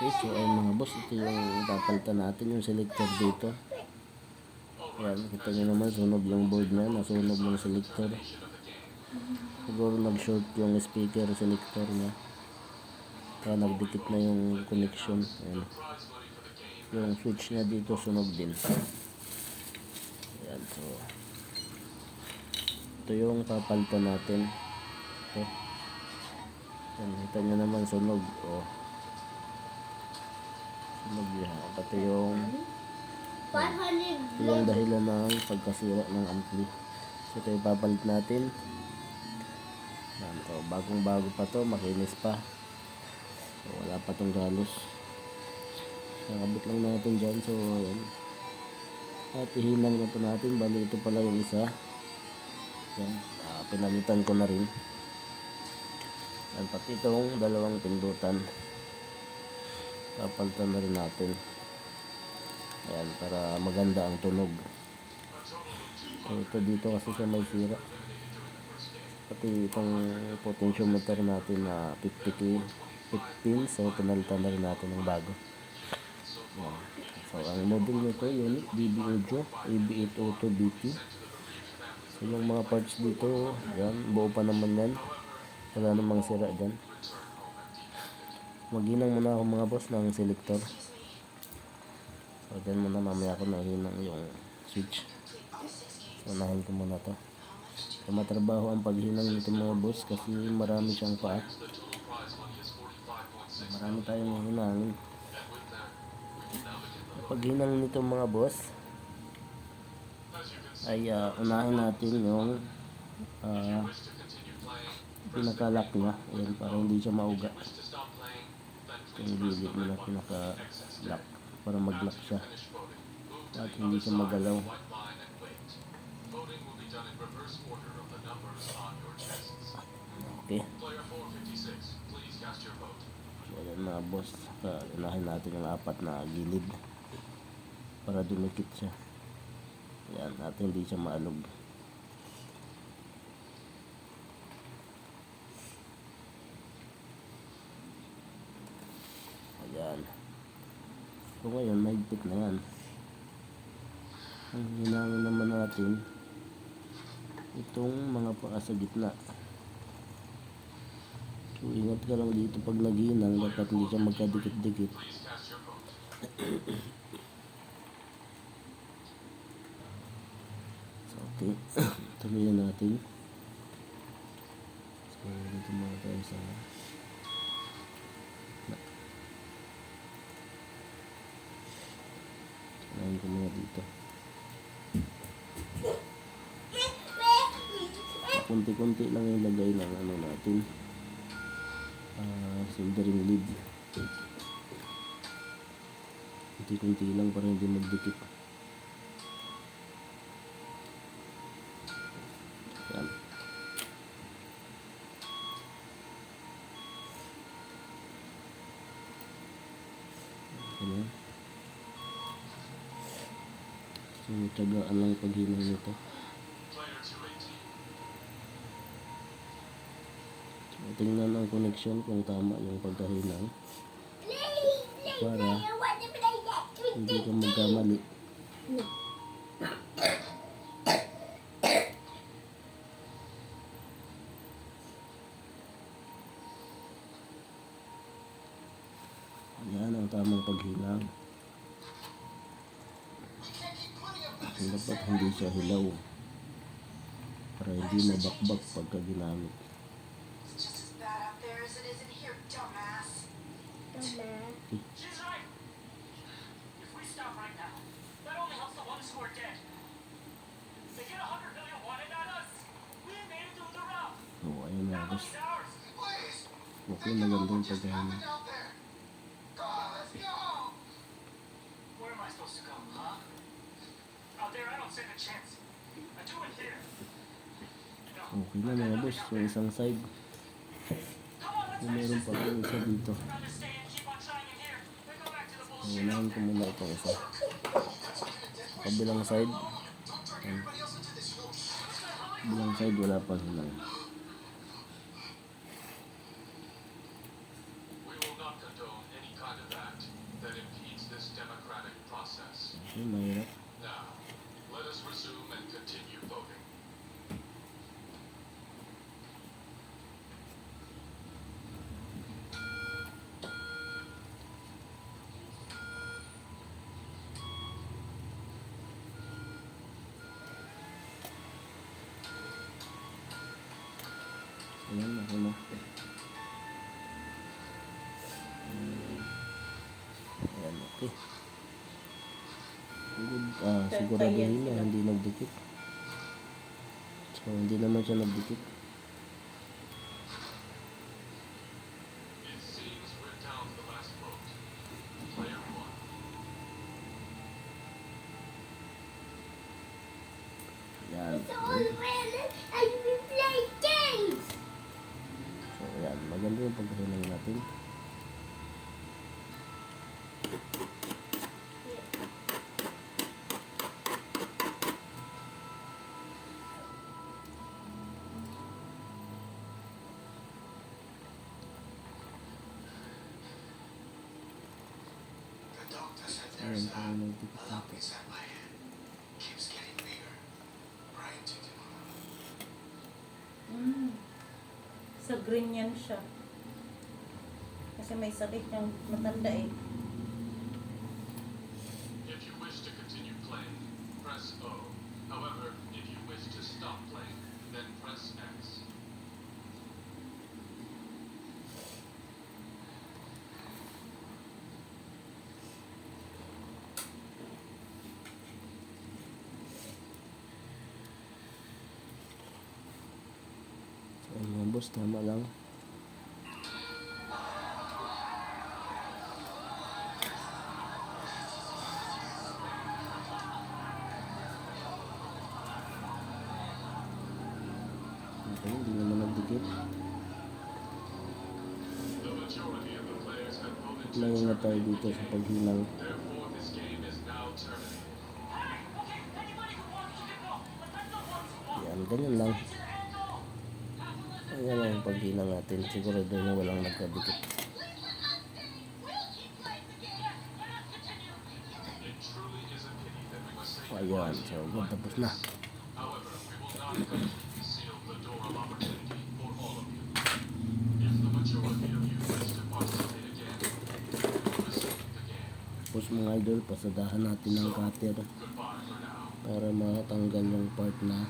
Okay, so ayun mga boss, ito yung papalitan natin yung selector dito. Ayan, kita nyo naman, sunog yung board na, nasunog yung selector. Siguro nag-short yung speaker selector niya. Kaya nagdikit na yung connection. Ayan. Yung switch niya dito sunog din. Ayan, so ito yung papalitan natin. Ito. Ayan, kita nyo naman sunog. Oh. Sunog yan. Pati yung 500 ito yung dahilan ng pagkasira ng ampli. So ito yung papalit natin. Yan, to, bagong bago pa to, makinis pa. So, wala pa tong galos. Nakabit lang natin dyan. So, ayan. At ihinang na to natin. Bali, ito pala yung isa. Yan. Ah, pinalitan ko na rin. Yan, pati itong dalawang pindutan. Papalitan na rin natin. Ayan, para maganda ang tunog. So, ito dito kasi sa may sira. Pati itong potentiometer natin na 50k, 15, so pinalitan na rin natin ng bago. Ayan. So, ang model nito, unit DB Audio, AB8 Auto BT. So, yung mga parts dito, yan, buo pa naman yan. Wala namang sira dyan. Maginang muna ako mga boss ng selector. So, dyan muna mamaya ko nahinang yung switch. So, unahin ko muna to. So, matrabaho ang paghinang nito mga boss kasi marami siyang paa. So, marami tayong hinangin. Paghinang nito mga boss, ay ah, unahin natin yung ah, pinaka-lock niya. Ayan, para hindi siya mauga. Yung mo na pinaka-lock para mag-lock siya. At hindi siya magalaw. Okay. So, ayan mga boss. Unahin natin yung apat na gilid. Para dumikit siya. Ayan, at hindi siya maalog. Ayan. So ngayon, mahigpit na yan. Ang hinangin naman natin, itong mga paa sa gitna. So ingat ka lang dito pag naghinang, dapat hindi siya magkadikit-dikit. So okay, tuloy na natin. So dito muna tayo sa Ayan ko muna dito. Kunti-kunti lang yung lagay ng ano natin. Ah, soldering lead. Kunti-kunti lang para hindi magdikit. Ayan. Ayan. So, tagaan lang paghinang nito. So, tingnan ang connection kung tama yung pagkahinang para hindi ka magkamali. Ayan ang tamang paghinang. Dapat hindi siya hilaw. Para hindi mabakbak pagka ginamit. It's just as bad out there Hindi mga boss, yung isang side. Yung meron pa yung isa dito. Unahan ko muna itong isa. Kabilang side. Ayan. Kabilang side wala pa silang. That impedes this democratic process. Ayan, ako na. Ayan, okay. Good. Ah, siguraduhin na, hindi nagdikit. So, hindi naman siya nagdikit. It seems we're Keeps getting bigger. Brian took him Mm. Sa green yan siya. Kasi may sakit yung matanda eh. If you wish to continue playing, press O. However, if you wish to stop playing, then press X. Mga boss, tama lang. The ones who want Yan, ganyan lang. Ayan lang yung paghinang natin. Sigurado na walang nagkadikit. Ayan, so tapos na. Tapos mga idol, pasadahan natin ng cutter para matanggal yung part na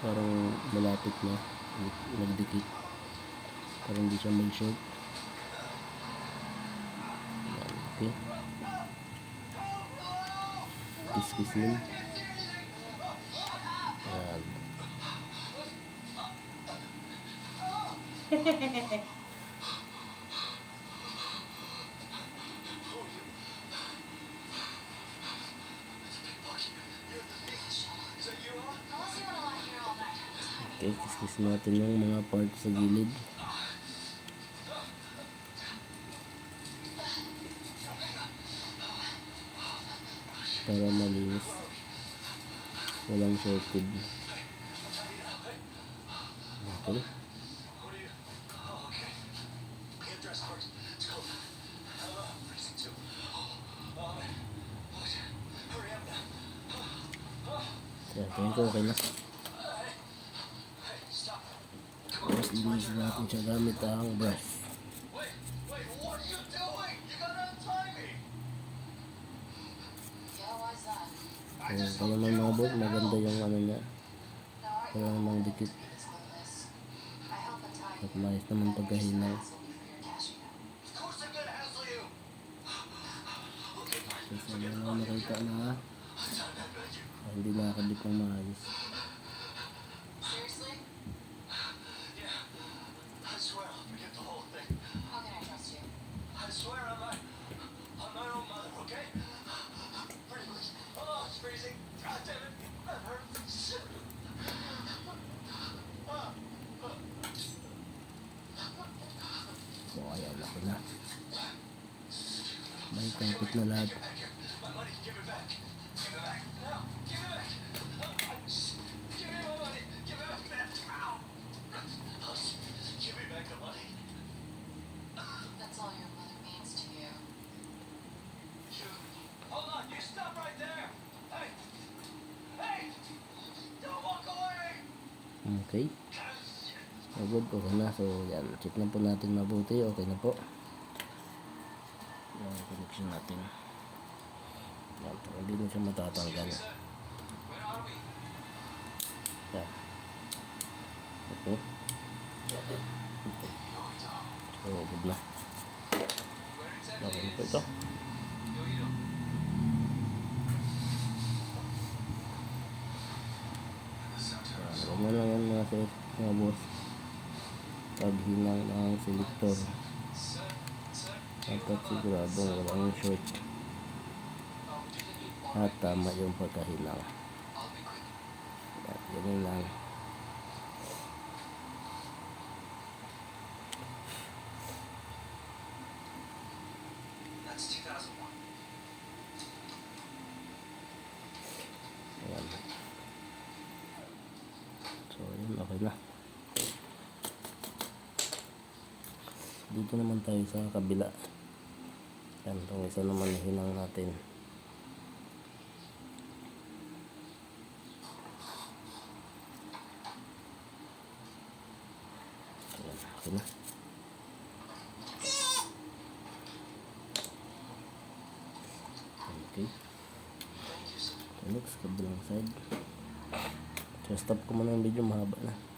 parang malapit na nagdikit para hindi siya mag-short. Okay. Kiss-kissin. Ayan. Unless you want to lie here all night. Okay, kiss-kiss natin yung mga part sa gilid. Para malinis. Walang shorted. Okay. Yan, tingin ko okay na. Linisin natin siya gamit ang brush. Why's that? Kaya mga bot, maganda yung ano niya. Kaya namang dikit. At maayos naman pagkahinang. This will be for your cashing out. Of course I'm gonna hassle you. Okay, fine. Kasi sa mga nakita na ah, hindi nakakadip ng maayos. ikot na lahat Okay. Pagod, okay na. So, yan. Check na po natin mabuti. Okay na po. Yung connection natin. Yan, hindi na siya matatanggal. Yan. Okay. So good na. Okay na po ito. Mo lang yan mga sir, mga boss. Paghinang ng selector. Dapat siguradong walang short. At tama yung pagkahinang. Yan, ganun lang. That's 2001. Ayan. So, yun, na. Dito naman tayo sa kabila. Yan, itong isa naman hinang natin. Ayan, okay na. Okay. Next, kabilang side. So, stop ko muna yung video, mahaba na.